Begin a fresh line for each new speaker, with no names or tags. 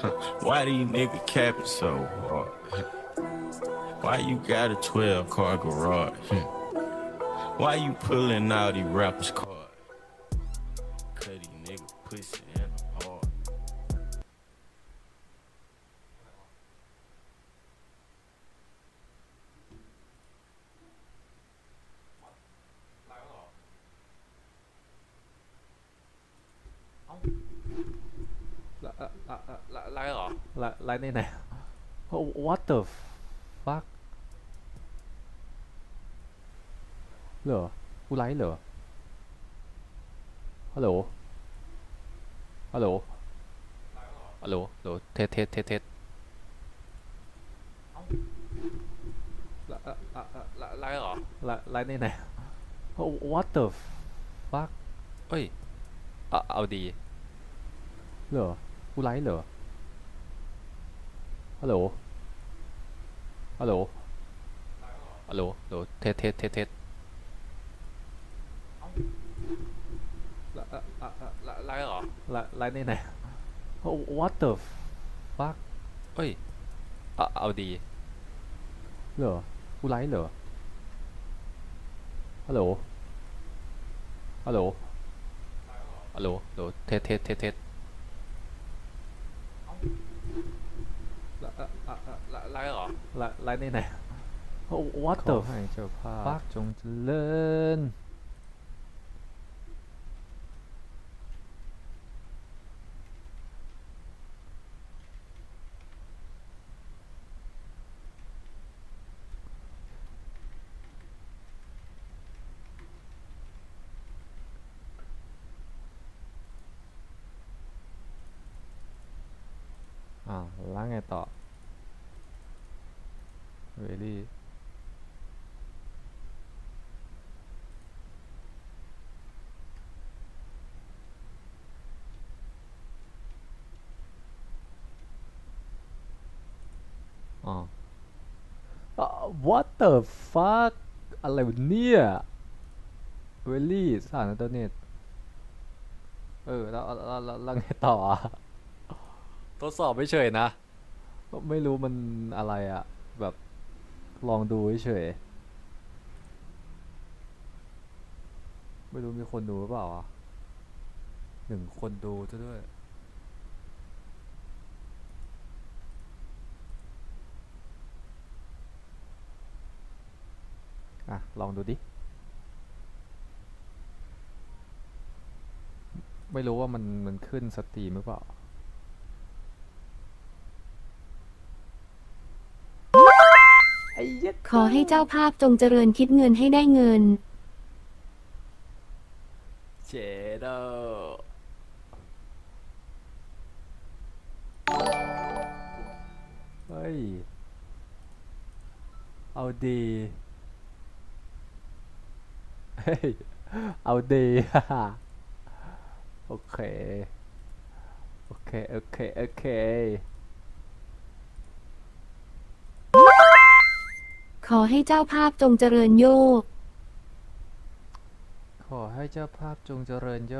Why these niggas capping so hard? Why you got a 12 car garage? Why you pulling out these rappers' cars?
ไลฟ์เหรอ
ละไลฟ์ในไหน Oh, What the fuck เหรอกูไลฟ์เหรอฮัลโหลฮัลโหลฮัลโหลฮัลโหลเทสเทสเทสเทสละละละละ
ละไลฟ์เหรอ
ละไลฟ์ในไหน Oh, What the fuck
เอ้ยเอาเอาดี
เหรอกูไลฟ์เหรอ ฮัลโหล ฮัลโหล
ฮัลโหลฮัลโหลเทสเทสเทสเทส
ละละละละ
ละไลฟ์เหรอ
ละไลฟ์ในไหน Oh, What the fuck
เอ้ย เอาเอาดี
เหรอ กูไลฟ์เหรอฮัลโหลฮัลโหล
ฮัลโหล ฮัลโหล เทสเทสเทสเทส ไลฟ์เหรอ
ไลฟ์ในไหน Oh, What
ข
the
อให้เจ้าภาพ
fuck
จงเจริญ อ่าแล้วไงต่อเวลี่อ๋ออะ what the fuck อะไรวะเนี่ยเวลลี่สถานอินเทอร์เน็ตเออแล้วแล้วแล้วแล้วไงต่ออะ
ทดสอบไม่เฉยนะ
ไม่รู้มันอะไรอะแบบลองดูเฉยๆไม่รู้มีคนดูหรือเปล่าอะหนึ่งคนดูซะด้วย อะ ลองดูดิ ไม่รู้ว่ามันมันขึ้นสตรีมหรือเปล่า
ขอให้เจ้าภาพจงเจริญคิดเงินให้ได้เงิน
เจโดเฮ้ย เอาดี เฮ้ย เอาดีโอเค โอเค โอเค โอเค
ขอให้เจ้าภาพจงเจริญโยก
ขอให้เจ้าภาพจงเจริญโย